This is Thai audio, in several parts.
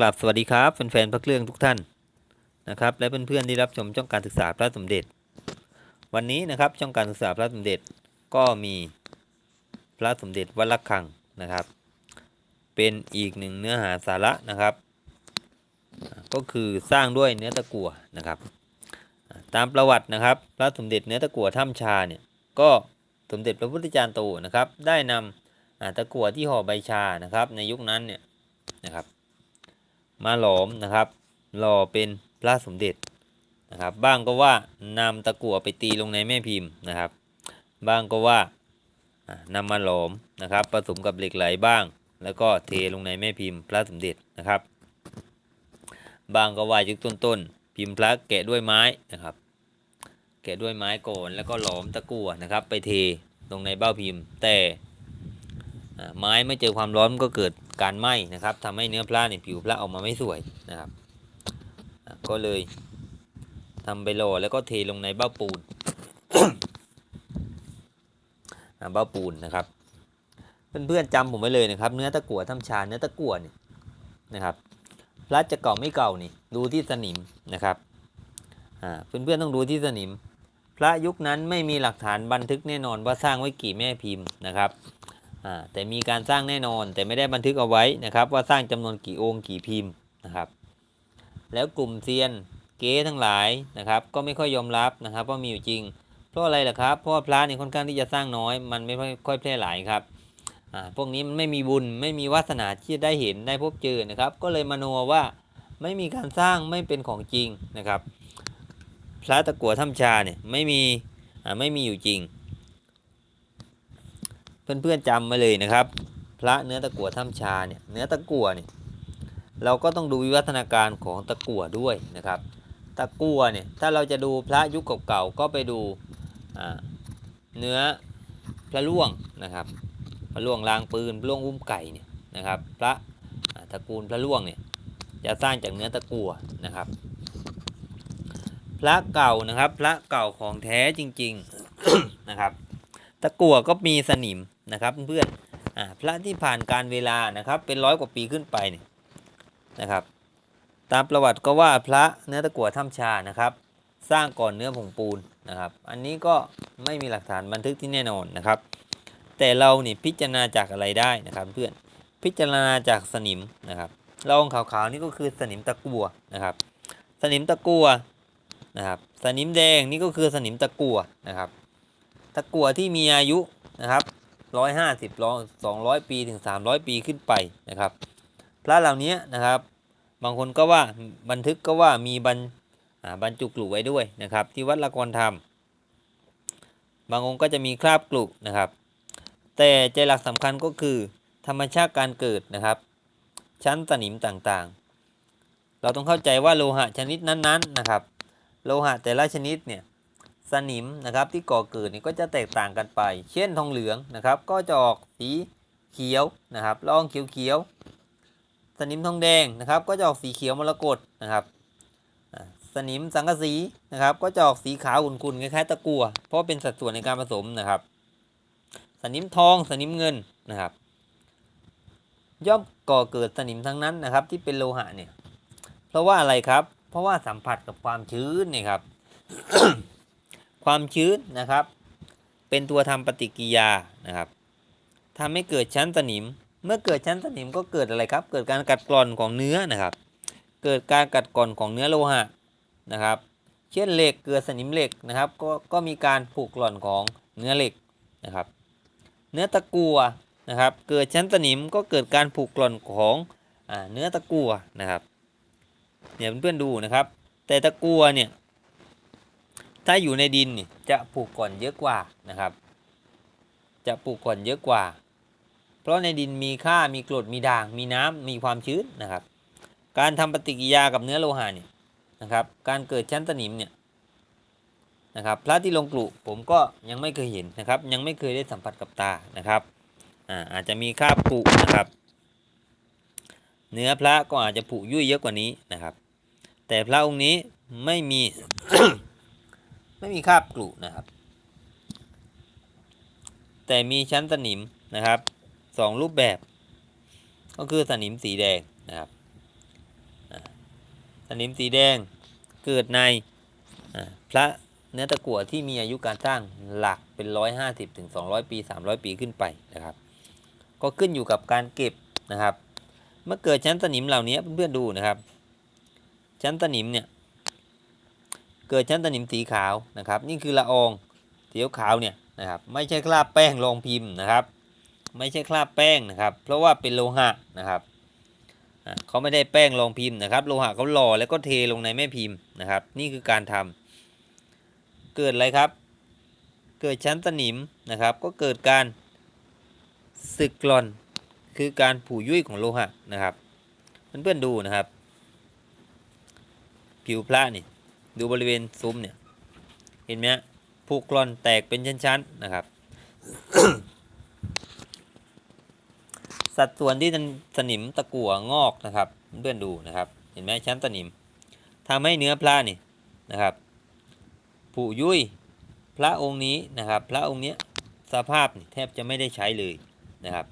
กราบสวัสดีครับแฟนๆพระเครื่องทุกท่านนะครับ และเพื่อนๆที่รับชมช่องการศึกษาพระสมเด็จ วันนี้นะครับช่องการศึกษาพระสมเด็จก็มีพระสมเด็จวัดระฆังนะครับ เป็นอีกหนึ่งเนื้อหาสาระนะครับ ก็คือสร้างด้วยเนื้อตะกั่วนะครับ ตามประวัตินะครับ พระสมเด็จเนื้อตะกั่วถ้ำชาเนี่ยก็สมเด็จพระพุทธจารย์โตนะครับ ได้นำอ่าตะกั่วที่ห่อใบชานะครับ ในยุคนั้นเนี่ยนะครับ มาหลอมนะครับหล่อเป็นพระสมเด็จนะครับ บ้างก็ว่านำตะกั่วไปตีลงในแม่พิมพ์นะครับ บ้างก็ว่าอ่านำมาหลอมนะครับ ผสมกับเหล็กไหลบ้าง แล้วก็เทลงในแม่พิมพ์พระสมเด็จนะครับบางก็ว่ายุคต้นๆพิมพ์พระแกะด้วยไม้นะครับ แกะด้วยไม้ก่อนแล้วก็หลอมตะกั่วนะครับ ไปเทลงในเบ้าพิมพ์ แต่ไม้ไม่เจอความร้อนก็เกิด การไหม้นะครับทำให้เนื้อพระเนี่ยผิวพระออกมาไม่สวยนะครับ ก็เลยทำไปหล่อแล้วก็เทลงในเบ้าปูนเบ้าปูนนะครับ เพื่อนๆจำผมไว้เลยนะครับ เนื้อตะกั่วถ้ำชาเนื้อตะกั่วเนี่ยนะครับพระจะเก่าไม่เก่านี่ดูที่สนิมนะครับเพื่อนๆต้องดูที่สนิม พระยุคนั้นไม่มีหลักฐานบันทึกแน่นอนว่าสร้างไว้กี่แม่พิมพ์นะครับ แต่มีการสร้างแน่นอนแต่ไม่ได้บันทึกเอาไว้นะครับว่าสร้างจำนวนกี่องค์กี่พิมพ์นะครับ แล้วกลุ่มเซียนเก๊ทั้งหลายนะครับ ก็ไม่ค่อยยอมรับนะครับว่ามีอยู่จริง เพราะอะไรล่ะครับเพราะว่าพระเนี่ยค่อนข้างที่จะสร้างน้อย มันไม่ค่อยแพร่หลายครับพวกนี้มันไม่มีบุญไม่มีวาสนาที่จะได้เห็นได้พบเจอนะครับ ก็เลยมโนว่าไม่มีการสร้างไม่เป็นของจริงนะครับ พระตะกัวถ้ำชาเนี่ยไม่มีไม่มีอยู่จริง เพื่อนๆจำไว้เลยนะครับ พระเนื้อตะกั่วถ้ำชาเนี่ยเนื้อตะกั่วเนี่ยเราก็ต้องดูวิวัฒนาการของตะกั่วด้วยนะครับ ตะกั่วเนี่ยถ้าเราจะดูพระยุคเก่าๆก็ไปดูเนื้อพระล่วงนะครับพระล่วงรางปืนพระล่วงอุ้มไก่เนี่ยนะครับ พระตระกูลพระล่วงเนี่ยจะสร้างจากเนื้อตะกั่วนะครับ พระเก่านะครับ พระเก่าของแท้จริง ๆนะครับ ตะกั่วก็มีสนิม นะครับเพื่อนๆอ่าพระที่ผ่านการเวลานะครับเป็นร้อยกว่าปีขึ้นไปเนี่ยนะครับ ตามประวัติก็ว่าพระเนื้อตะกั่วถ้ำชานะครับ สร้างก่อนเนื้อผงปูนนะครับ อันนี้ก็ไม่มีหลักฐานบันทึกที่แน่นอนนะครับ แต่เรานี่พิจารณาจากอะไรได้นะครับเพื่อนพิจารณาจากสนิมนะครับละอองขาวๆนี่ก็คือสนิมตะกั่วนะครับ สนิมตะกั่วนะครับ สนิมแดงนี่ก็คือสนิมตะกั่วนะครับ ตะกั่วที่มีอายุนะครับ ร้อยห้าสิบร้อยสองร้อยปีถึงสามร้อยปีขึ้นไปนะครับ พระเหล่านี้นะครับ บางคนก็ว่าบันทึกก็ว่ามีบรรบรรจุกลุ่ไว้ด้วยนะครับ ที่วัดละกรธรรม บางองค์ก็จะมีคราบกลุ่นะครับ แต่ใจหลักสำคัญก็คือ ธรรมชาติการเกิดนะครับ ชั้นสนิมต่างๆ เราต้องเข้าใจว่าโลหะชนิดนั้นๆนะครับ โลหะแต่ละชนิดเนี่ย สนิมนะครับที่ก่อเกิดนี่ก็จะแตกต่างกันไป เช่นทองเหลืองนะครับก็จะออกสีเขียวนะครับละองเขียวๆสนิมทองแดงนะครับก็จะออกสีเขียวมรกตนะครับสนิมสังกะสีนะครับก็จะออกสีขาวขุ่นๆคล้ายๆตะกั่วเพราะเป็นสัดส่วนในการผสมนะครับ สนิมทองสนิมเงินนะครับ ย่อมก่อเกิดสนิมทั้งนั้นนะครับที่เป็นโลหะเนี่ยเพราะว่าอะไรครับ เพราะว่าสัมผัสกับความชื้นนี่ครับ ความชื้นนะครับ เป็นตัวทำปฏิกิริยานะครับทำให้เกิดชั้นสนิม เมื่อเกิดชั้นสนิมก็เกิดอะไรครับ เกิดการกัดกร่อนของเนื้อนะครับ เกิดการกัดกร่อนของเนื้อโลหะนะครับ เช่นเหล็กเกิดสนิมเหล็กนะครับ ก็ก็มีการผุกร่อนของเนื้อเหล็กนะครับ เนื้อตะกั่วนะครับ เกิดชั้นสนิมก็เกิดการผุกร่อนของอเนื้อตะกั่วนะครับเนี่ยเพื่อนๆดูนะครับ แต่ตะกั่วเนี่ย ถ้าอยู่ในดินนี่จะปลูกก่อนเยอะกว่านะครับ จะปลูกก่อนเยอะกว่า เพราะในดินมีค่ามีกรดมีด่าง มีน้ำมีความชื้นนะครับ การทำปฏิกิริยากับเนื้อโลหะเนี่ยนะครับ การเกิดชั้นสนิมเนี่ยนะครับพระที่ลงกลุผมก็ยังไม่เคยเห็นนะครับ ยังไม่เคยได้สัมผัสกับตานะครับอาอาจจะมีคราบผุนะครับ เนื้อพระก็อาจจะผุยุ่ยเยอะกว่านี้นะครับ แต่พระองค์นี้ไม่มี ไม่มีคราบกลุนะครับ แต่มีชั้นสนิมนะครับสองรูปแบบ ก็คือสนิมสีแดงนะครับสนิมสีแดงเกิดในพระเนื้อตะกั่วที่มีอายุการสร้างหลักเป็นร้อยห้าสิบถึงสองร้อยปีสามร้อยปีขึ้นไปนะครับ ก็ขึ้นอยู่กับการเก็บนะครับ เมื่อเกิดชั้นสนิมเหล่านี้เพื่อนๆดูนะครับ ชั้นสนิมเนี่ย เกิดชั้นสนิมสีขาวนะครับ นี่คือละอองสีขาวเนี่ยนะครับ ไม่ใช่คราบแป้งรองพิมพ์นะครับ ไม่ใช่คราบแป้งนะครับ เพราะว่าเป็นโลหะนะครับเขาไม่ได้แป้งรองพิมพ์นะครับ โลหะเขาหล่อแล้วก็เทลงในแม่พิมพ์นะครับ นี่คือการทำเกิดอะไรครับ เกิดชั้นสนิมนะครับ ก็เกิดการสึกกร่อนคือการผุยุ่ยของโลหะนะครับเพื่อนๆดูนะครับ ผิวพระนี่ ดูบริเวณซุ้มเนี่ย เห็นไหมฮะผุกร่อนแตกเป็นชั้นๆนะครับ สัดส่วนที่สนิมตะกั่วงอกนะครับเพื่อนดูนะครับ เห็นไหมชั้นสนิมทำให้เนื้อพระนี่นะครับผุยุ่ยพระองค์นี้นะครับ พระองค์เนี้ยสภาพแทบจะไม่ได้ใช้เลยนะครับ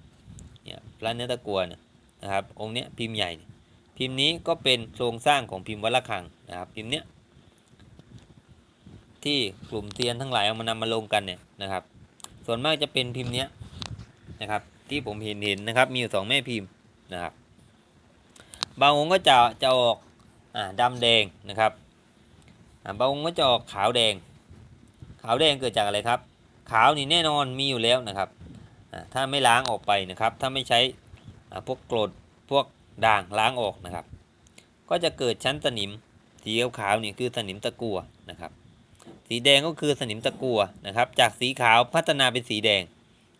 เนี่ยพระเนื้อตะกัวเนี่ยนะครับ องค์เนี้ยพิมพ์ใหญ่ พิมพ์นี้ก็เป็นโครงสร้างของพิมพ์วัดระฆังนะครับ พิมพ์เนี้ย ที่กลุ่มเตียนทั้งหลายเอามานำมาลงกันเนี่ยนะครับ ส่วนมากจะเป็นพิมพ์เนี้ยนะครับ ที่ผมเห็นเห็นนะครับ มีอยู่สองแม่พิมพ์นะครับ บางองค์ก็จะจะออกอ่าดำแดงนะครับอ่าบางองค์ก็จะออกขาวแดง ขาวแดงเกิดจากอะไรครับ ขาวนี่แน่นอนมีอยู่แล้วนะครับถ้าไม่ล้างออกไปนะครับ ถ้าไม่ใช้พวกกรดพวกด่างล้างออกนะครับ ก็จะเกิดชั้นสนิมสีขาวนี่คือสนิมตะกัวนะครับ สีแดงก็คือสนิมตะกัวนะครับ จากสีขาวพัฒนาเป็นสีแดง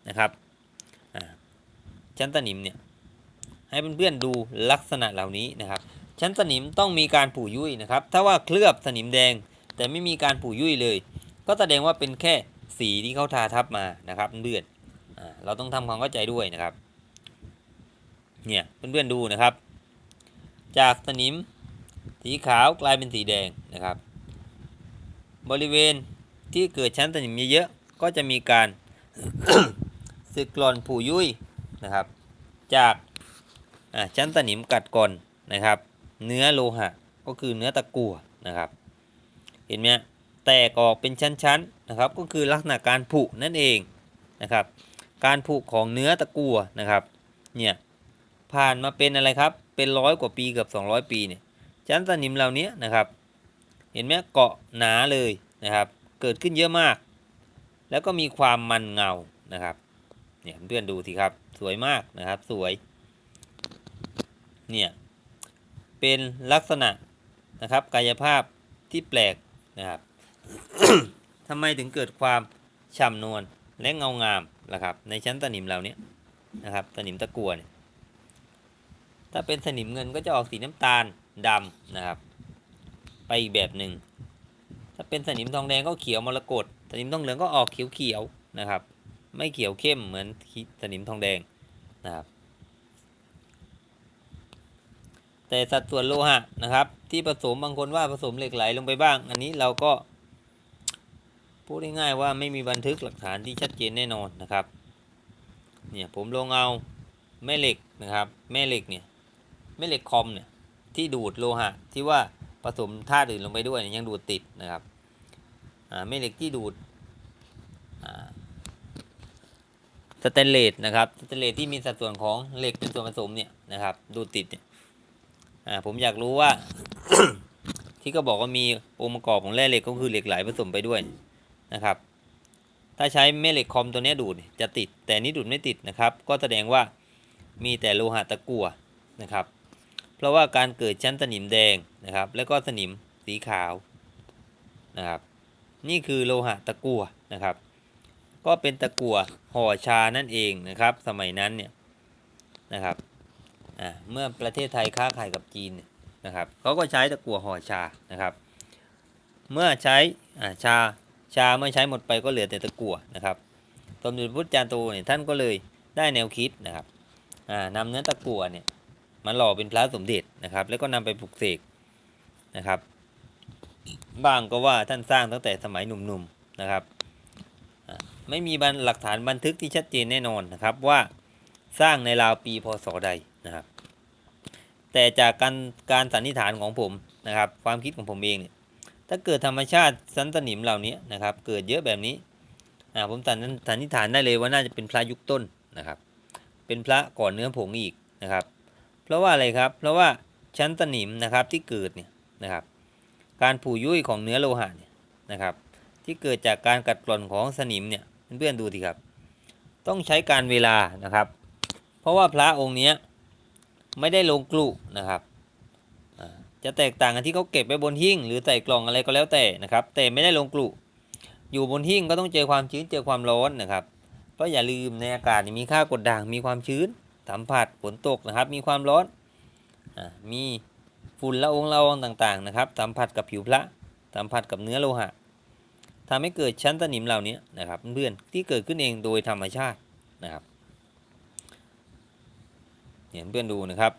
นะครับชั้นสนิมเนี่ยให้เพื่อนๆดูลักษณะเหล่านี้นะครับ ชั้นสนิมต้องมีการผุยุ่ยนะครับ ถ้าว่าเคลือบสนิมแดงแต่ไม่มีการผุยุ่ยเลย ก็แสดงว่าเป็นแค่สีที่เขาทาทับมานะครับเพื่อนๆเราต้องทำความเข้าใจด้วยนะครับ เนี่ยเพื่อนๆดูนะครับ จากสนิมสีขาวกลายเป็นสีแดงนะครับ บริเวณที่เกิดชั้นสนิมเยอะๆก็จะมีการสึกกร่อนผุยุ่ยนะครับ จากชั้นสนิมกัดก่อนนะครับ เนื้อโลหะก็คือเนื้อตะกั่วนะครับ เห็นไหมแตกออกเป็นชั้นๆนะครับ ก็คือลักษณะการผุนั่นเองนะครับ การผุของเนื้อตะกั่วนะครับเนี่ยผ่านมาเป็นอะไรครับเป็นร้อยกว่าปีเกือบ200 ปีเนี่ยชั้นสนิมเหล่านี้นะครับ เห็นไหมเกาะหนาเลยนะครับ เกิดขึ้นเยอะมาก แล้วก็มีความมันเงานะครับเนี่ยเพื่อนดูสิครับสวยมากนะครับสวยเนี่ยเป็นลักษณะนะครับกายภาพที่แปลกนะครับทำไมถึงเกิดความฉ่ำนวลและเงางามล่ะครับ ในชั้นสนิมเหล่านี้นะครับสนิมตะกัวเนี่ยถ้าเป็นสนิมเงินก็จะออกสีน้ำตาลดำนะครับ ไปอีกแบบหนึ่งถ้าเป็นสนิมทองแดงก็เขียวมรกตสนิมทองเหลืองก็ออกเขียวๆนะครับ ไม่เขียวเข้มเหมือนสนิมทองแดงนะครับแต่สัดส่วนโลหะนะครับ ที่ผสมบางคนว่าผสมเหล็กไหลลงไปบ้าง อันนี้เราก็ พูดง่ายๆว่าไม่มีบันทึกหลักฐานที่ชัดเจนแน่นอนนะครับเนี่ยผมลงเอาแม่เหล็กนะครับ แม่เหล็กเนี่ยแม่เหล็กคอมเนี่ยที่ดูดโลหะที่ว่า ผสมธาตุอื่นลงไปด้วยยังดูดติดนะครับแม่เหล็กที่ดูดสแตนเลสนะครับสแตนเลสที่มีสัดส่วนของเหล็กเป็นส่วนผสมเนี่ยนะครับดูดติดเนี่ยผมอยากรู้ว่า ที่ก็บอกว่ามีองค์ประกอบของแร่เหล็กก็คือเหล็กไหลผสมไปด้วยนะครับ ถ้าใช้แม่เหล็กคอมตัวนี้ดูดจะติด แต่นี้ดูดไม่ติดนะครับ ก็แสดงว่ามีแต่โลหะตะกั่วนะครับ ราะว่าการเกิดชั้นสนิมแดงนะครับ แล้วก็สนิมสีขาวนะครับ นี่คือโลหะตะกั่วนะครับ ก็เป็นตะกั่วห่อชานั่นเองนะครับ สมัยนั้นเนี่ยนะครับเมื่อประเทศไทยค้าขายกับจีนนะครับเขาก็ใช้ตะกั่วห่อชานะครับ เมื่อใช้ชาชาเมื่อใช้หมดไปก็เหลือแต่ตะกั่วนะครับสมเด็จพระพุทธจารย์โตเนี่ยท่านก็เลยได้แนวคิดนะครับอ่านำเนื้อตะกั่วเนี่ย มาหล่อเป็นพระสมเด็จนะครับ แล้วก็นำไปปลุกเสกนะครับ บ้างก็ว่าท่านสร้างตั้งแต่สมัยหนุ่มๆนะครับ ไม่มีบันหลักฐานบันทึกที่ชัดเจนแน่นอนนะครับว่าสร้างในราวปีพศใดนะครับ แต่จากการการสันนิษฐานของผมนะครับ ความคิดของผมเองเนี่ยถ้าเกิดธรรมชาติสันตนิมเหล่านี้นะครับ เกิดเยอะแบบนี้อ่าผมสันนิษฐานได้เลยว่าน่าจะเป็นพระยุคต้นนะครับ เป็นพระก่อนเนื้อผงอีกนะครับ เพราะว่าอะไรครับ เพราะว่าชั้นตนิมนะครับที่เกิดเนี่ยนะครับ การผุยุ่ยของเนื้อโลหะเนี่ยนะครับ ที่เกิดจากการกัดกร่อนของสนิมเนี่ยเพื่อนๆดูสิครับ ต้องใช้การเวลานะครับ เพราะว่าพระองค์เนี้ยไม่ได้ลงกลุนะครับจะแตกต่างกันที่เขาเก็บไว้บนหิ้งหรือใส่กล่องอะไรก็แล้วแต่นะครับ แต่ไม่ได้ลงกลุอยู่บนหิ้งก็ต้องเจอความชื้นเจอความร้อนนะครับ เพราะอย่าลืมในอากาศมีค่ากดด่างมีความชื้น สัมผัสฝนตกนะครับ มีความร้อนอมีฝุ่นละอองละอองต่างๆนะครับ สัมผัสกับผิวพระสัมผัสกับเนื้อโลหะทำให้เกิดชั้นตนิมเหล่านี้นะครับเพื่อนที่เกิดขึ้นเองโดยธรรมชาตินะครับเห็นเพื่อนดูนะครับ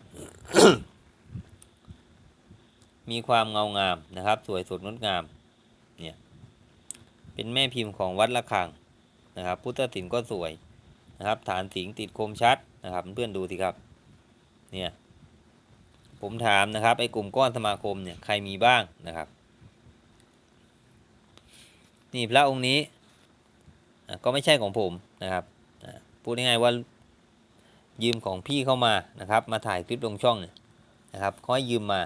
มีความเงางามนะครับ สวยสดงดงามเนี่ยเป็นแม่พิมพ์ของวัดละคังนะครับ พุทธศิลป์ก็สวยนะครับ ฐานสิงห์ติดคมชัด นะครับเพื่อนดูสิครับเนี่ยผมถามนะครับไอ้กลุ่มก้อนสมาคมเนี่ยใครมีบ้างนะครับ นี่พระองค์นี้ก็ไม่ใช่ของผมนะครับพูดง่ายๆว่ายืมของพี่เข้ามานะครับ มาถ่ายคลิปลงช่องเนี่ยนะครับเขาให้ยืมมา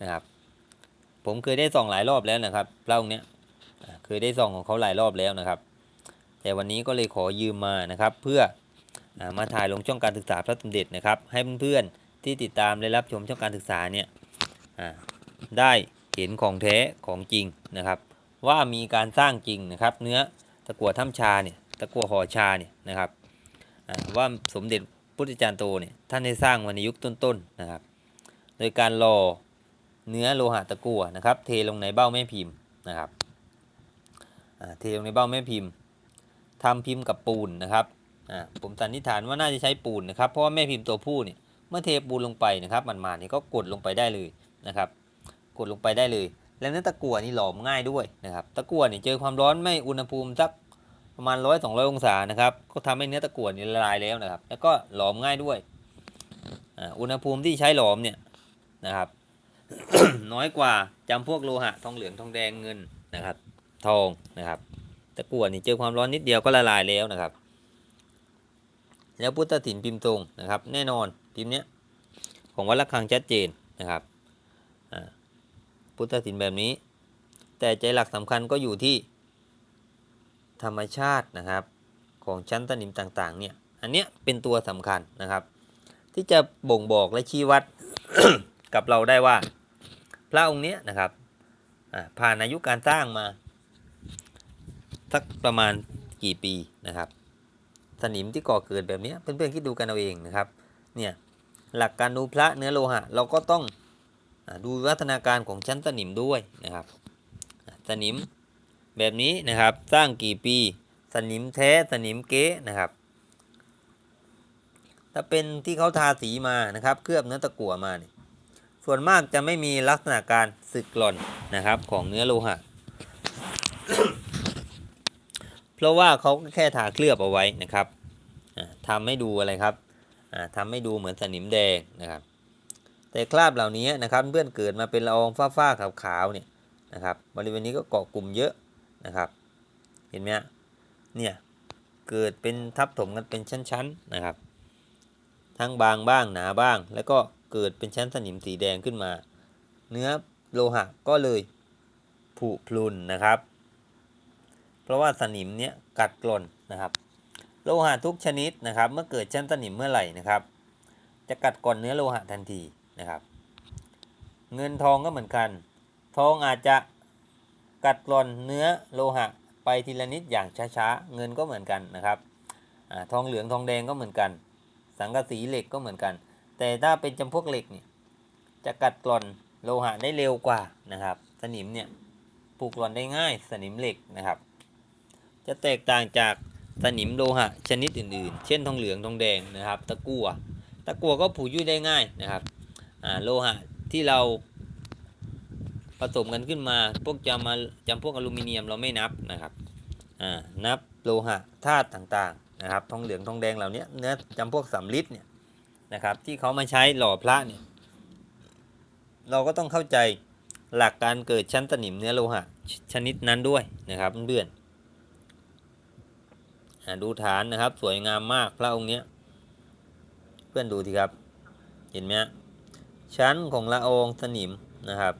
นะครับ ผมเคยได้ส่องหลายรอบแล้วนะครับพระองค์เนี้ยเคยได้ส่องของเขาหลายรอบแล้วนะครับ แต่วันนี้ก็เลยขอยืมมานะครับ เพื่อ มาถ่ายลงช่องการศึกษาพระสมเด็จนะครับ ให้เพื่อนๆที่ติดตามได้รับชมช่องการศึกษาเนี่ยได้เห็นของแท้ของจริงนะครับ ว่ามีการสร้างจริงนะครับ เนื้อตะกั่วถ้ำชาเนี่ยตะกั่วห่อชาเนี่ยนะครับว่าสมเด็จพุทธจารย์โตเนี่ยท่านได้สร้างมาในยุคต้นๆนะครับ โดยการรอเนื้อโลหะตะกั่วนะครับ เทลงในเบ้าแม่พิมพ์นะครับเทลงในเบ้าแม่พิมพ์ทำพิมพ์กับปูนนะครับ อ่าผมสันนิษฐานว่าน่าจะใช้ปูนนะครับ เพราะว่าแม่พิมพ์ตัวผู้เนี่ยเมื่อเทปูนลงไปนะครับ มันมาเนี่ยก็กดลงไปได้เลยนะครับ กดลงไปได้เลย แล้วเนื้อตะกั่วนี่หลอมง่ายด้วยนะครับ ตะกั่วเนี่ยเจอความร้อนไม่อุณหภูมิสักประมาณร้อยสองร้อยองศานะครับ ก็ทำให้เนื้อตะกั่วนี่ละลายแล้วนะครับ แล้วก็หลอมง่ายด้วยอุณหภูมิที่ใช้หลอมเนี่ยนะครับน้อยกว่าจำพวกโลหะทองเหลืองทองแดงเงินนะครับ ทองนะครับ ตะกั่วนี่เจอความร้อนนิดเดียวก็ละลายแล้วนะครับ แล้วพุทธศิลป์พิมพ์ตรงนะครับ แน่นอนพิมพ์เนี้ยของวัดระฆังชัดเจนนะครับพุทธศิลป์แบบนี้ แต่ใจหลักสำคัญก็อยู่ที่ธรรมชาตินะครับ ของชั้นตนิมต่างๆเนี่ยอันเนี้ยเป็นตัวสำคัญนะครับ ที่จะบ่งบอกและชี้วัดกับเราได้ว่า พระองค์เนี้ยนะครับผ่านอายุการสร้างมาสักประมาณกี่ปีนะครับ สนิมที่ก่อเกิดแบบนี้เพื่อนๆคิดดูกันเอาเองนะครับเนี่ยหลักการดูพระเนื้อโลหะ เราก็ต้องดูวัฒนาการของชั้นสนิมด้วยนะครับสนิมแบบนี้นะครับสร้างกี่ปีสนิมแท้สนิมเก๊นะครับ ถ้าเป็นที่เขาทาสีมานะครับ เคลือบเนื้อตะกั่วมาเนี่ยส่วนมากจะไม่มีลักษณะการสึกหล่อนนะครับของเนื้อโลหะ เพราะว่าเขาก็แค่ทาเคลือบเอาไว้นะครับอ่าทำให้ดูอะไรครับอ่าทำให้ดูเหมือนสนิมแดงนะครับ แต่คราบเหล่านี้นะครับเพื่อนเกิดมาเป็นละอองฟ้าๆขาวๆเนี่ยนะครับบริเวณนี้ก็เกาะกลุ่มเยอะนะครับ เห็นไหมเนี่ยเกิดเป็นทับถมกันเป็นชั้นๆนะครับ ทั้งบางบ้างหนาบ้าง แล้วก็เกิดเป็นชั้นสนิมสีแดงขึ้นมา เนื้อโลหะก็เลยผุพรุนนะครับ เพราะว่าสนิมเนี้ยกัดกร่อนนะครับ โลหะทุกชนิดนะครับ เมื่อเกิดชั้นสนิมเมื่อไหร่นะครับ จะกัดกร่อนเนื้อโลหะทันทีนะครับ เงินทองก็เหมือนกัน ทองอาจจะกัดกร่อนเนื้อโลหะไปทีละนิดอย่างช้าๆ เงินก็เหมือนกันนะครับอทองเหลืองทองแดงก็เหมือนกัน สังกะสีเหล็กก็เหมือนกัน แต่ถ้าเป็นจำพวกเหล็กเนี่ยจะกัดกร่อนโลหะได้เร็วกว่านะครับ สนิมเนี่ยปลูกกร่อนได้ง่ายสนิมเหล็กนะครับ จะแตกต่างจากสนิมโลหะชนิดอื่นๆ เช่นทองเหลืองทองแดงนะครับ ตะกั่วตะกั่วก็ผุยุ่ยได้ง่ายนะครับโลหะที่เราผสมกันขึ้นมา พวกจำมาจำพวกอลูมิเนียมเราไม่นับนะครับนับโลหะธาตุต่างๆนะครับ ทองเหลืองทองแดงเหล่านี้เนื้อจำพวกสำลิดเนี่ยนะครับ ที่เขามาใช้หล่อพระเนี่ยเราก็ต้องเข้าใจหลักการเกิดชั้นสนิมเนื้อโลหะชชนิดนั้นด้วยนะครับเพื่อนๆ ดูฐานนะครับ สวยงามมากพระองค์เนี้ย เพื่อนดูทีครับ เห็นไหมชั้นของละอองสนิมนะครับ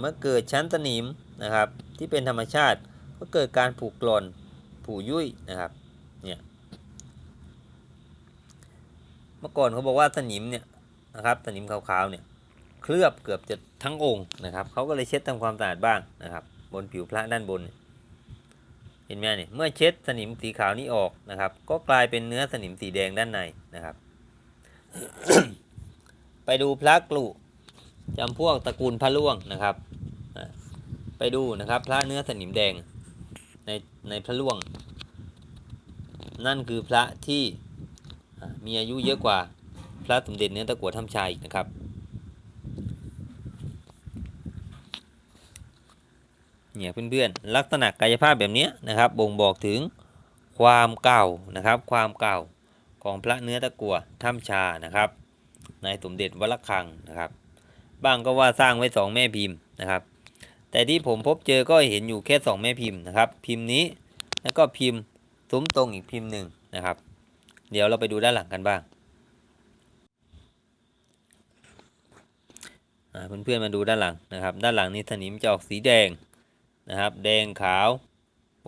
เมื่อเกิดชั้นสนิมนะครับ ที่เป็นธรรมชาติก็เกิดการผุกร่อนผุยุ่ยนะครับเนี่ยเมื่อก่อนเขาบอกว่าสนิมเนี่ยนะครับสนิมขาวๆเนี่ยเคลือบเกือบจะทั้งองค์นะครับเขาก็เลยเช็ดทำความสะอาดบ้างนะครับ บนผิวพระด้านบนเนี่ย ห็นไหมเนี่ยเมื่อเช็ดสนิมสีขาวนี้ออกนะครับ ก็กลายเป็นเนื้อสนิมสีแดงด้านในนะครับ ไปดูพระกลุจำพวกตระกูลพระล่วงนะครับ ไปดูนะครับพระเนื้อสนิมแดงในในพระล่วง นั่นคือพระที่มีอายุเยอะกว่าพระสมเด็จเนื้อตะกัวถ้ำชายอีกนะครับ เนี่ยเพื่อนๆลักษณะกายภาพแบบนี้นะครับ บ่งบอกถึงความเก่านะครับ ความเก่าของพระเนื้อตะกัวถ้ำชานะครับ ในสมเด็จวัดระฆังนะครับ บ้างก็ว่าสร้างไว้สองแม่พิมพ์นะครับ แต่ที่ผมพบเจอก็เห็นอยู่แค่สองแม่พิมพ์นะครับ พิมพ์นี้แล้วก็พิมพ์ซุ้มตรงอีกพิมพ์หนึ่งนะครับ เดี๋ยวเราไปดูด้านหลังกันบ้างอ่าเพื่อนๆมาดูด้านหลังนะครับ ด้านหลังนี้สนิมจะออกสีแดง นะครับ แดงขาว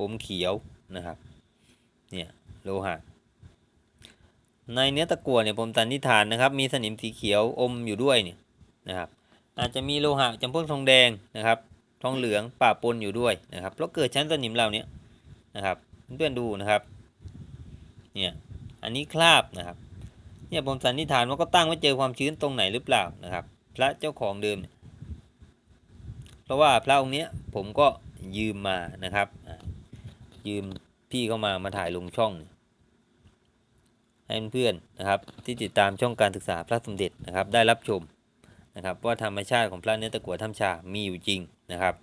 อมเขียวนะครับ เนี่ยโลหะ ในเนื้อตะกั่วเนี่ยผมสันนิฐานนะครับ มีสนิมสีเขียวอมอยู่ด้วยเนี่ยนะครับ อาจจะมีโลหะจำพวกทองแดงนะครับ ทองเหลืองปะปนอยู่ด้วยนะครับแล้วเกิดชั้นสนิมเหล่านี้นะครับ เพื่อนดูนะครับ เนี่ย อันนี้คราบนะครับ เนี่ยผมสันนิษฐานว่าก็ตั้งไว้เจอความชื้นตรงไหนหรือเปล่านะครับ พระเจ้าของเดิมเนี่ยเพราะว่าพระองค์เนี้ยผมก็ ยืมมานะครับ ยืมพี่เข้ามามาถ่ายลงช่อง ให้เพื่อนๆนะครับ ที่ติดตามช่องการศึกษาพระสมเด็จนะครับ ได้รับชมนะครับว่าธรรมชาติของพระเนื้อตะกั่วถ้ำชา มีอยู่จริงนะครับ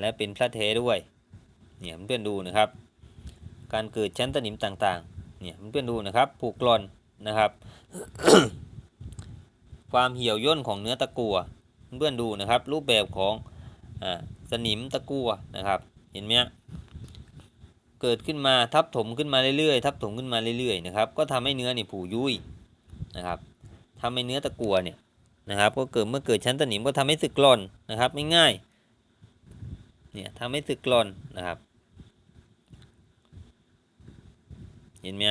และเป็นพระเทด้วยเนี่ยเพื่อนดูนะครับ การเกิดชั้นตะนิมต่างๆเนี่ยเพื่อนดูนะครับผูกกลอนนะครับ ความเหี่ยวย่นของเนื้อตะกั่วเพื่อนดูนะครับ รูปแบบของอ่า สนิมตะกั่วนะครับ เห็นไหมเกิดขึ้นมาทับถมขึ้นมาเรื่อยๆทับถมขึ้นมาเรื่อยๆนะครับ ก็ทำให้เนื้อเนี่ยผุยุ่ยนะครับทำให้เนื้อตะกั่วเนี่ยนะครับ ก็เกิดเมื่อเกิดชั้นตะหนิมก็ทำให้สึกกร่อนนะครับไม่ง่ายเนี่ยทำให้สึกกร่อนนะครับ เห็นไหม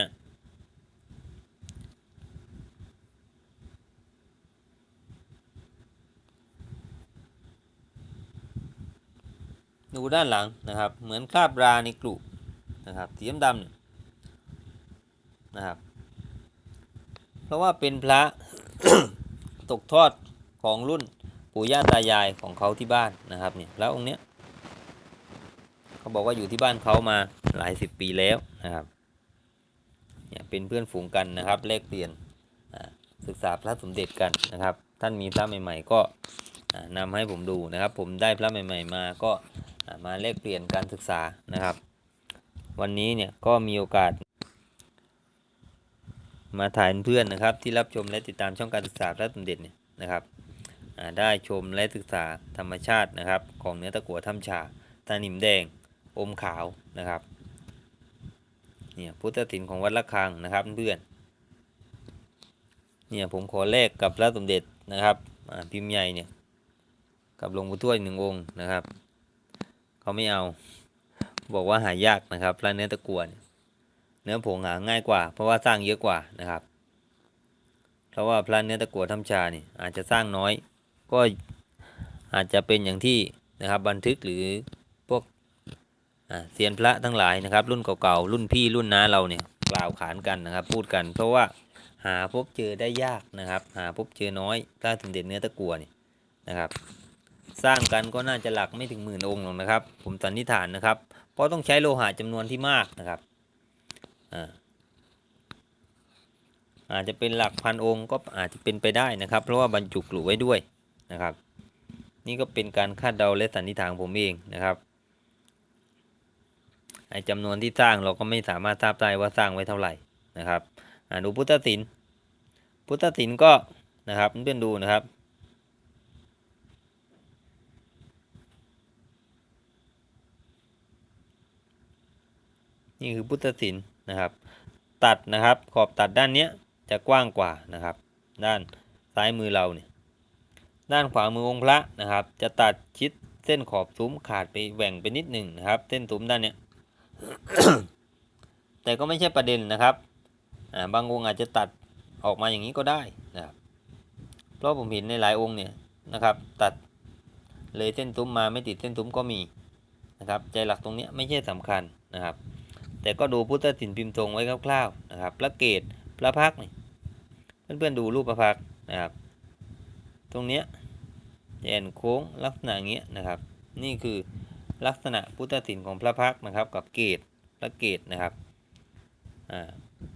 ดูด้านหลังนะครับ เหมือนคราบราในกลุ่มนะครับสีดำๆเนี่ยนะครับ เพราะว่าเป็นพระตกทอดของรุ่นปู่ย่าตายายของเขาที่บ้านนะครับเนี่ยพระองค์เนี้ยเขาบอกว่าอยู่ที่บ้านเขามาหลายสิบปีแล้วนะครับเนี่ยเป็นเพื่อนฝูงกันนะครับแลกเปลี่ยนศึกษาพระสมเด็จกันนะครับ ท่านมีพระใหม่ ๆ ก็อ่านำให้ผมดูนะครับ ผมได้พระใหม่ ๆ มาก็ มาแลกเปลี่ยนการศึกษานะครับ วันนี้เนี่ยก็มีโอกาส มาถ่ายเพื่อนนะครับที่รับชมและติดตามช่องการศึกษาพระสมเด็จเนี่ยนะครับได้ชมและศึกษาธรรมชาตินะครับ ของเนื้อตะกั่วถ้ำชาตาหนิมแดงอมขาวนะครับเนี่ยพุทธศิลป์ของวัดละคังนะครับเพื่อนเนี่ยผมขอแลกกับพระสมเด็จนะครับพิมพ์ใหญ่เนี่ยกับหลวงปู่ทวดหนึ่งองค์นะครับ เขาไม่เอา บอกว่าหายากนะครับพระเนื้อตะกั่วเนี่ยเนื้อผงหาง่ายกว่า เพราะว่าสร้างเยอะกว่านะครับ เพราะว่าพระเนื้อตะกั่วทำชาเนี่ยอาจจะสร้างน้อย ก็อาจจะเป็นอย่างที่นะครับบันทึกหรือพวกเซียนพระทั้งหลายนะครับ รุ่นเก่าๆรุ่นพี่รุ่นน้าเราเนี่ยกล่าวขานกันนะครับ พูดกัน เพราะว่าหาพบเจอได้ยากนะครับ หาพบเจอน้อยพระสมเด็จเนื้อตะกั่วเนี่ยนะครับ สร้างกันก็น่าจะหลักไม่ถึงหมื่นองค์หรอกนะครับ ผมสันนิษฐานนะครับ เพราะต้องใช้โลหะจำนวนที่มากนะครับอาจจะเป็นหลักพันองค์ก็อาจจะเป็นไปได้นะครับ เพราะว่าบรรจุกลุไว้ด้วยนะครับ นี่ก็เป็นการคาดเดาและสันนิษฐานของผมเองนะครับไอ้จำนวนที่สร้างเราก็ไม่สามารถทราบได้ว่าสร้างไว้เท่าไหร่นะครับดูพุทธศิลป์พุทธศิลป์ก็นะครับเพื่อนดูนะครับ นี่คือพุทธศิลป์นะครับ ตัดนะครับขอบตัดด้านเนี้ยจะกว้างกว่านะครับ ด้านซ้ายมือเราเนี่ยด้านขวามือองค์พระนะครับ จะตัดชิดเส้นขอบซุ้มขาดไปแหว่งไปนิดหนึ่งนะครับ เส้นซุ้มด้านเนี้ยแต่ก็ไม่ใช่ประเด็นนะครับาบางองค์อาจจะตัดออกมาอย่างนี้ก็ได้นะครับเพราะผมเห็นในหลายองค์เนี่ยนะครับ ตัดเลยเส้นซุ้มมาไม่ติดเส้นซุ้มก็มีนะครับ ใจหลักตรงนี้ไม่ใช่สำคัญนะครับ แต่ก็ดูพุทธศิลป์พิมพ์ทรงไว้คร่าวๆนะครับ พระเกศพระพักนี่เพื่อนๆดูรูปพระพักนะครับ ตรงเนี้ยแอนโค้งลักษณะเงี้ยนะครับ นี่คือลักษณะพุทธศิลป์ของพระพักนะครับ กับเกศพระเกศนะครับ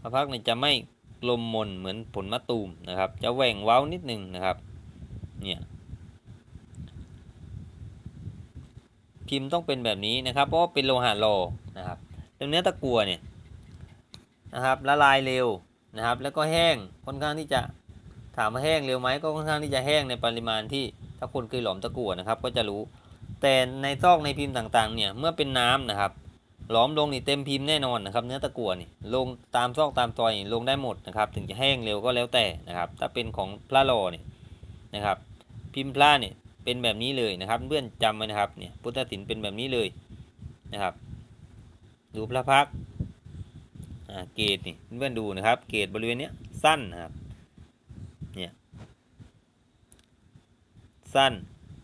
พระพักตร์นี่ยจะไม่กลมมนเหมือนผลมะตูมนะครับ จะแหว่งเว้านิดนึงนะครับเนี่ยพิมพ์ต้องเป็นแบบนี้นะครับ เพราะว่าเป็นโลหะโลนะครับ เนื้อตะกั่วเนี่ยนะครับละลายเร็วนะครับ แล้วก็แห้งค่อนข้างที่จะถามว่าแห้งเร็วไหมก็ค่อนข้างที่จะแห้งในปริมาณที่ถ้าคนเคยหลอมตะกั่วนะครับ ก็จะรู้ แต่ในซอกในพิมพ์ต่างๆเนี่ยเมื่อเป็นน้ำนะครับ หลอมลงนี่เต็มพิมพ์แน่นอนนะครับ เนื้อตะกั่วนี่ลงตามซอกตามซอยลงได้หมดนะครับ ถึงจะแห้งเร็วก็แล้วแต่นะครับ ถ้าเป็นของพระโลเนี่ยนะครับ พิมพ์พระเนี่ยเป็นแบบนี้เลยนะครับ เพื่อนจำไว้นะครับเนี่ยพุทธศิลป์เป็นแบบนี้เลยนะครับ ดูพระพักเกตนี่เพื่อนๆดูนะครับ เกตบริเวณเนี้ยสั้นนะครับเนี่ยสั้น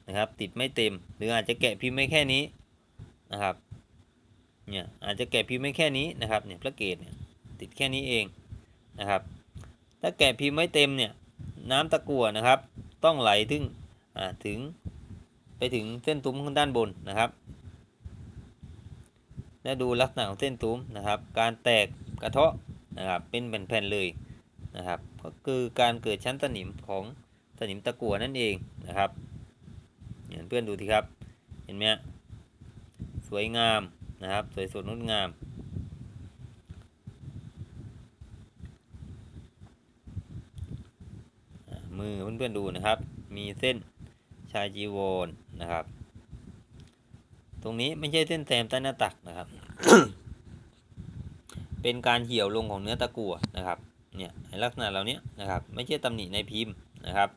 นะครับ ติดไม่เต็ม หรืออาจจะแกะพิมพ์ไม่แค่นี้นะครับเนี่ยอาจจะแกะพิมพ์ไม่แค่นี้นะครับเนี่ยพระเกตเนี่ยติดแค่นี้เองนะครับ ถ้าแกะพิมพ์ไม่เต็มเนี่ยน้ำตะกั่วนะครับ ต้องไหลถึงถึงไปถึงเส้นตุ้มข้างด้านบนนะครับ และดูลักษณะของเส้นตุ้มนะครับ การแตกกระเทาะนะครับเป็นแผ่นๆเลยนะครับ ก็คือการเกิดชั้นสนิมของสนิมตะกั่วนั่นเองนะครับเห็นเพื่อนดูทีครับเห็นไหมสวยงามนะครับสวยสดงดงามมือเพื่อนๆดูนะครับ มีเส้นชายจีวรนะครับ ตรงนี้ไม่ใช่เส้นแซมใต้หน้าตักนะครับ เป็นการเหี่ยวลงของเนื้อตะกั่วนะครับ เนี่ยในลักษณะเหล่านี้นะครับ ไม่ใช่ตำหนิในพิมพ์นะครับ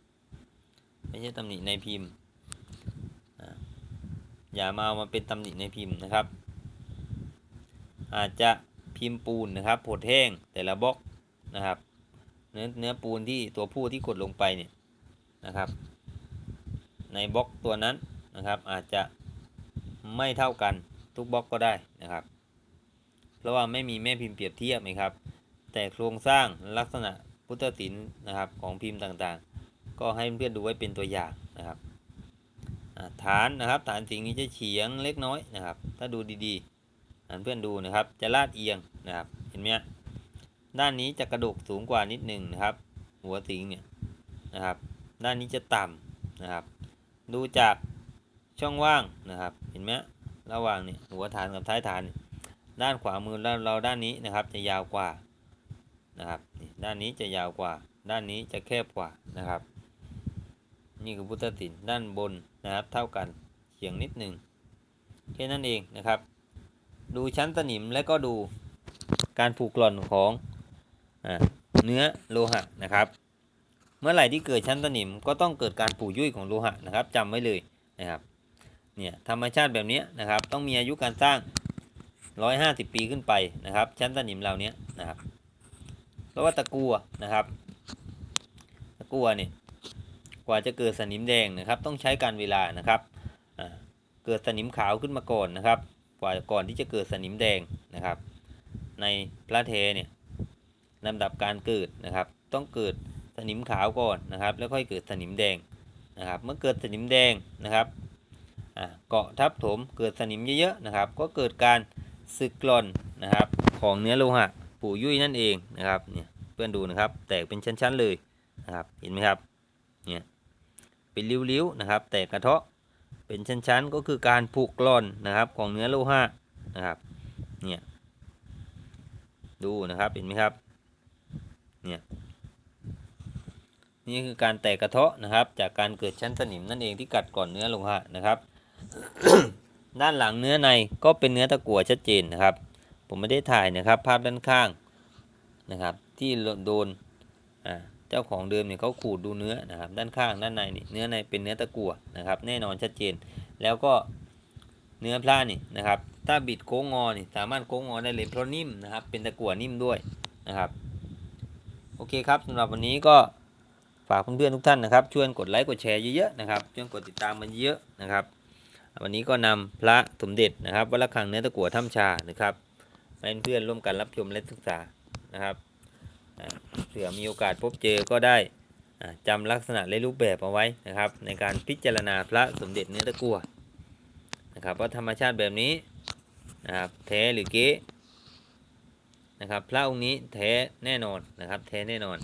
ไม่ใช่ตำหนิในพิมพ์อ่าอย่ามาเอามาเป็นตำหนิในพิมพ์นะครับ อาจจะพิมพ์ปูนนะครับผดแห้งแต่ละบล็อกนะครับ เนื้อเนื้อปูนที่ตัวผู้ที่กดลงไปเนี่ยนะครับ ในบล็อกตัวนั้นนะครับอาจจะ ไม่เท่ากันทุกบล็อกก็ได้นะครับ เพราะว่าไม่มีแม่พิมพ์เปรียบเทียบนะครับ แต่โครงสร้างลักษณะพุทธศิลป์นะครับของพิมพ์ต่างๆ ก็ให้เพื่อนดูไว้เป็นตัวอย่างนะครับฐานนะครับฐานสิ่งนี้จะเฉียงเล็กน้อยนะครับ ถ้าดูดีๆเพื่อนดูนะครับจะลาดเอียงนะครับเห็นไหมด้านนี้จะกระดกสูงกว่านิดหนึ่งนะครับ หัวสิงเนี่ยนะครับ ด้านนี้จะต่ำนะครับ ดูจาก ช่องว่างนะครับ เห็นไหมระหว่างเนี่ยหัวฐานกับท้ายฐาน ด้านขวามือเราเราด้านนี้นะครับ จะยาวกว่านะครับด้านนี้จะยาวกว่า ด้านนี้จะแคบกว่านะครับ นี่คือพุทธศิลป์ด้านบนนะครับ เท่ากันเฉียงนิดหนึ่งแค่นั้นเองนะครับ ดูชั้นสนิมและก็ดูการผูกกร่อนของอเนื้อโลหะนะครับ เมื่อไหร่ที่เกิดชั้นสนิมก็ต้องเกิดการผุยุ่ยของโลหะนะครับจำไว้เลยนะครับ เนี่ยธรรมชาติแบบนี้นะครับ ต้องมีอายุการสร้าง 150 ปีขึ้นไปนะครับ ชั้นสนิมเหล่านี้นะครับเพราะว่าตะกัวนะครับ ตะกัวเนี่ยกว่าจะเกิดสนิมแดงนะครับ ต้องใช้การเวลานะครับเกิดสนิมขาวขึ้นมาก่อนนะครับ กว่าก่อนที่จะเกิดสนิมแดงนะครับ ในพระเทเนี่ยลำดับการเกิดนะครับ ต้องเกิดสนิมขาวก่อนนะครับ แล้วค่อยเกิดสนิมแดงนะครับ เมื่อเกิดสนิมแดงนะครับ เกาะทับถมเกิดสนิมเยอะๆนะครับ ก็เกิดการสึกกร่อนนะครับของเนื้อโลหะปู่ยุ่ยนั่นเองนะครับเนี่ยเพื่อนดูนะครับ แตกเป็นชั้นๆเลยนะครับเห็นไหมครับเนี่ยเป็นริ้วๆนะครับ แตกกระเทาะเป็นชั้นๆก็คือการผุกร่อนนะครับของเนื้อโลหะนะครับเนี่ยดูนะครับเห็นไหมครับเนี่ยนี่คือการแตกกระเทาะนะครับ จากการเกิดชั้นสนิมนั่นเองที่กัดก่อนเนื้อโลหะนะครับ ด้านหลังเนื้อในก็เป็นเนื้อตะกั่วชัดเจนนะครับ ผมไม่ได้ถ่ายนะครับ ภาพด้านข้างนะครับ ที่โดนเจ้าของเดิมเนี่ยเขาขูดดูเนื้อนะครับ ด้านข้างด้านในนี่เนื้อในเป็นเนื้อตะกั่วนะครับ แน่นอนชัดเจน แล้วก็เนื้อพลานี่นะครับ ถ้าบิดโค้งงอนี่สามารถโค้งงอได้เลยเพราะนิ่มนะครับ เป็นตะกั่วนิ่มด้วยนะครับ โอเคครับสำหรับวันนี้ก็ฝากเพื่อนๆทุกท่านนะครับช่วยกดไลค์กดแชร์เยอะๆนะครับช่วยกดติดตามมันเยอะนะครับ วันนี้ก็นำพระสมเด็จนะครับวัดระฆังเนื้อตะกั่วถ้ำชานะครับให้เพื่อนร่วมกันรับชมและศึกษานะครับอ่าเผื่อมีโอกาสพบเจอก็ได้อ่าจำลักษณะและรูปแบบเอาไว้นะครับ ในการพิจารณาพระสมเด็จเนื้อตะกั่วนะครับว่าธรรมชาติแบบนี้นะครับแท้หรือเก๊นะครับพระองค์นี้แท้แน่นอนนะครับ แท้แน่นอน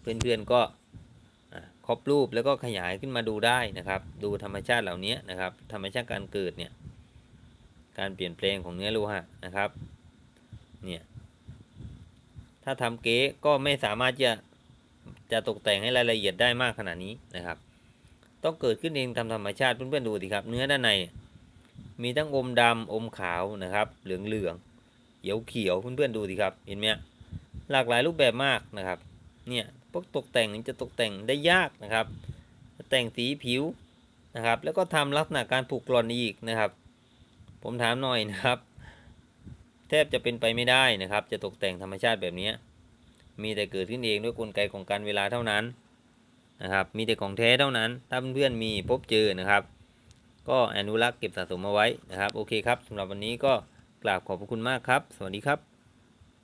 เพื่อนๆก็อ่า ครบรูปแล้วก็ขยายขึ้นมาดูได้นะครับ ดูธรรมชาติเหล่านี้นะครับ ธรรมชาติการเกิดเนี่ยการเปลี่ยนแปลงของเนื้อโลหะนะครับเนี่ยถ้าทำเก๊ก็ไม่สามารถจะจะตกแต่งให้รายละเอียดได้มากขนาดนี้นะครับ ต้องเกิดขึ้นเองตามธรรมชาติเพื่อนๆดูสิครับ เนื้อด้านในมีทั้งอมดำอมขาวนะครับ เหลืองเหลืองเขียวเขียวเพื่อนๆดูสิครับเห็นไหมหลากหลายรูปแบบมากนะครับ เนี่ย พวกตกแต่งจะตกแต่งได้ยากนะครับจะแต่งสีผิวนะครับ แล้วก็ทำลักษณะการผูกกลอนอีกนะครับ ผมถามหน่อยนะครับ แทบจะเป็นไปไม่ได้นะครับ จะตกแต่งธรรมชาติแบบนี้ มีแต่เกิดขึ้นเองด้วยกลไกของการเวลาเท่านั้นนะครับ มีแต่ของแท้เท่านั้น ถ้าเพื่อนมีพบเจอนะครับ ก็อนุรักษ์เก็บสะสมเอาไว้นะครับ โอเคครับสำหรับวันนี้ก็กราบขอบพระคุณมากครับ สวัสดีครับ